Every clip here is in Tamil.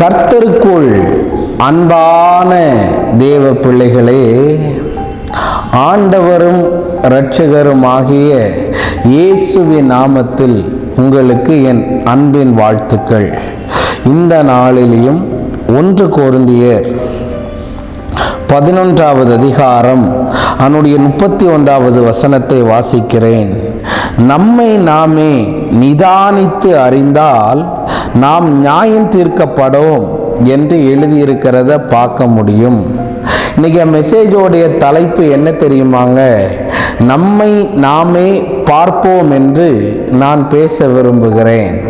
கர்த்தருக்குள் அன்பான தேவ பிள்ளைகளே ஆண்டவரும் இரட்சகருமாகிய இயேசுவின் நாமத்தில் உங்களுக்கு என் அன்பின் வாழ்த்துக்கள். இந்த நாளிலேயும் ஒன்று கோருந்தியர் பதினொன்றாவது அதிகாரம் அதனுடைய முப்பத்தி ஒன்றாவது வசனத்தை வாசிக்கிறேன். நம்மை நாமே நிதானித்து அறிந்தால் நாம் நியாயம் தீர்க்கப்படும் என்று எழுதியிருக்கிறத பார்க்க முடியும். இன்னைக்கு மெசேஜோடைய தலைப்பு என்ன தெரியுமாங்க? நம்மை நாமே பார்ப்போம் என்று நான் பேச விரும்புகிறேன்.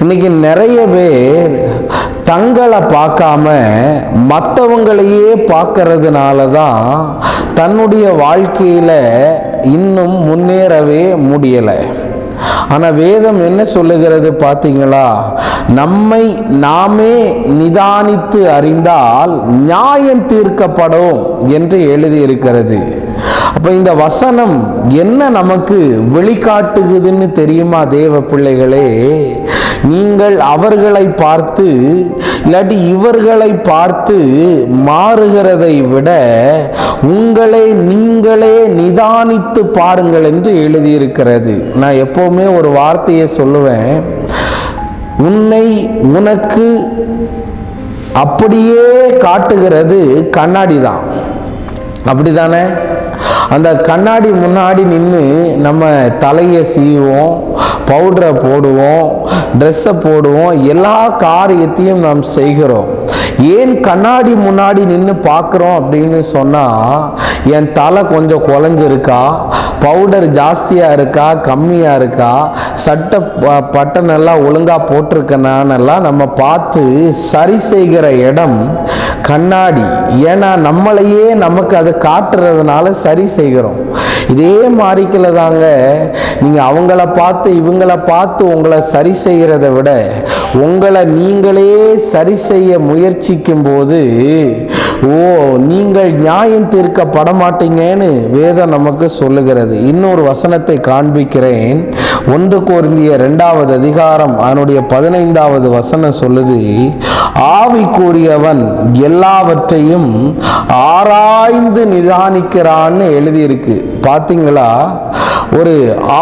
இன்னைக்கு நிறைய பேர் தங்களை பார்க்காம மற்றவங்களையே பார்க்கறதுனால தான் தன்னுடைய வாழ்க்கையில் இன்னும் முன்னேறவே முடியலை. ஆனால் வேதம் என்ன சொல்லுகிறது பார்த்தீங்களா? நம்மை நாமே நிதானித்து அறிந்தால் நியாயம் தீர்க்கப்படும் என்று எழுதியிருக்கிறது. அப்போ இந்த வசனம் என்ன நமக்கு வெளிக்காட்டுகுதுன்னு தெரியுமா தேவ பிள்ளைகளே? நீங்கள் அவர்களை பார்த்து இல்லாட்டி இவர்களை பார்த்து மாறுகிறதை விட உங்களை நீங்களே நிதானித்து பாருங்கள் என்று எழுதியிருக்கிறது. நான் எப்போவுமே ஒரு வார்த்தையை சொல்லுவேன். உன்னை உனக்கு அப்படியே காட்டுகிறது கண்ணாடி தான் அப்படிதானே அந்த கண்ணாடி முன்னாடி நின்று நம்ம தலையை சீவோம் பவுடரை போடுவோம் ட்ரெஸ்ஸை போடுவோம் எல்லா காரியத்தையும் நாம் செய்கிறோம். ஏன் கண்ணாடி முன்னாடி நின்று பார்க்குறோம் அப்படின்னு சொன்னால் என் தலை கொஞ்சம் குழஞ்சிருக்கா? பவுடர் ஜாஸ்தியாக இருக்கா? கம்மியாக இருக்கா? சட்டை ப- பட்டன் எல்லாம் ஒழுங்காக போட்டிருக்கனான்னெல்லாம் நம்ம பார்த்து சரி செய்கிற இடம் கண்ணாடி. ஏன்னா நம்மளையே நமக்கு அதை காட்டுறதுனால சரி செய்கிறோம். இதே மாறிக்கல தாங்க. நீங்கள் அவங்கள பார்த்து இவங்கள பார்த்து உங்களை சரி செய்கிறத விட உங்களை நீங்களே சரி செய்ய முயற்சிக்கும் போது ஓ நீங்கள் நியாயம் தீர்க்கப்பட மாட்டீங்கன்னு வேதம் நமக்கு சொல்லுகிறது. இன்னொரு வசனத்தை காண்பிக்கிறேன். ஒன்று கோருந்திய ரெண்டாவது அதிகாரம் அதனுடைய பதினைந்தாவது வசனம் சொல்லுது ஆவி கூறியவன் எல்லாவற்றையும் ஆராய்ந்து நிதானிக்கிறான்னு எழுதியிருக்கு. பார்த்தீங்களா ஒரு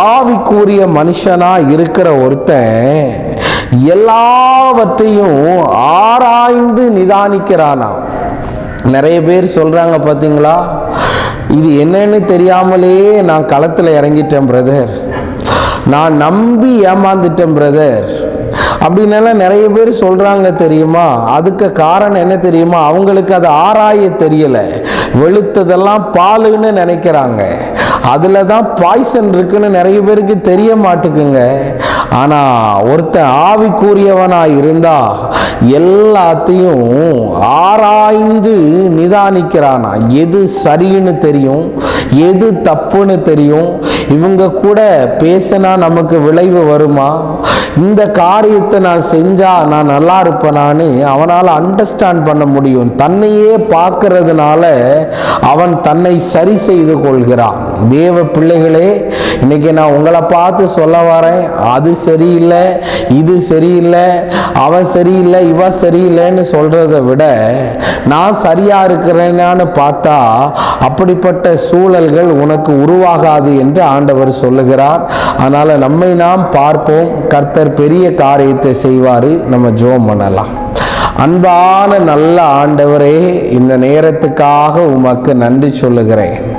ஆவிக்குரிய மனுஷனா இருக்கிற ஒருத்தன் எல்லாவற்றையும் ஆராய்ந்து நிதானிக்கிறானா நிறைய பேர் சொல்கிறாங்க பார்த்தீங்களா இது என்னன்னு தெரியாமலே நான் களத்தில் இறங்கிட்டேன் பிரதர் நான் நம்பி ஏமாந்துட்டேன் பிரதர் அப்படின்னெல்லாம் நிறைய பேர் சொல்கிறாங்க தெரியுமா? அதுக்கு காரணம் என்ன தெரியுமா? அவங்களுக்கு அது ஆராய தெரியலை. வெளுத்ததெல்லாம் பாலுன்னு நினைக்கிறாங்க. அதில் தான் பாய்சன் இருக்குன்னு நிறைய பேருக்கு தெரிய மாட்டுக்குங்க. ஆனால் ஒருத்தன் ஆவிக்குரியவனாக இருந்தா எல்லாத்தையும் ஆராய்ந்து நிதானிக்கிறானா? எது சரின்னு தெரியும்? எது தப்புன்னு தெரியும்? இவங்க கூட பேசினா நமக்கு விளைவு வருமா? இந்த காரியத்தை நான் செஞ்சால் நான் நல்லா இருப்பேனான்னு அவனால் அண்டர்ஸ்டாண்ட் பண்ண முடியும். தன்னையே பார்க்கறதுனால அவன் தன்னை சரி செய்து கொள்கிறான். தேவ பிள்ளைகளே இன்னைக்கு நான் உங்களை பார்த்து சொல்ல வரேன். அது சரியில்லை இது சரியில்லை அவன் சரியில்லை இவ சரியில்லைன்னு சொல்கிறத விட நான் சரியா இருக்கிறேனான்னு பார்த்தா அப்படிப்பட்ட சூழல்கள் உனக்கு உருவாகாது என்று ஆண்டவர் சொல்லுகிறார். அதனால நம்மை நாம் பார்ப்போம். கர்த்தர் பெரிய காரியத்தை செய்வாரு. நம்ம ஜோம் பண்ணலாம். அன்பான நல்ல ஆண்டவரே இந்த நேரத்துக்காக உமக்கு நன்றி சொல்லுகிறேன்.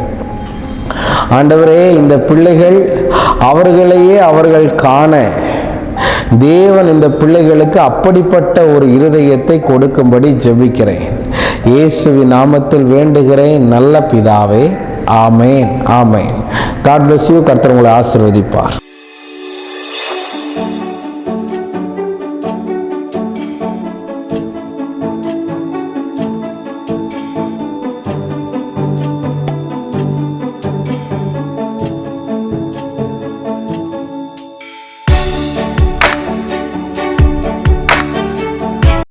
ஆண்டவரே இந்த பிள்ளைகள் அவர்களையே அவர்கள் காண. தேவன் இந்த பிள்ளைகளுக்கு அப்படிப்பட்ட ஒரு இருதயத்தை கொடுக்கும்படி ஜெபிக்கிறேன். இயேசுவின் நாமத்தில் வேண்டுகிறேன். நல்ல பிதாவே ஆமேன் ஆமேன். காட் பிளஸ் யூ கர்த்தர் உங்களை ஆசிர்வதிப்பார்.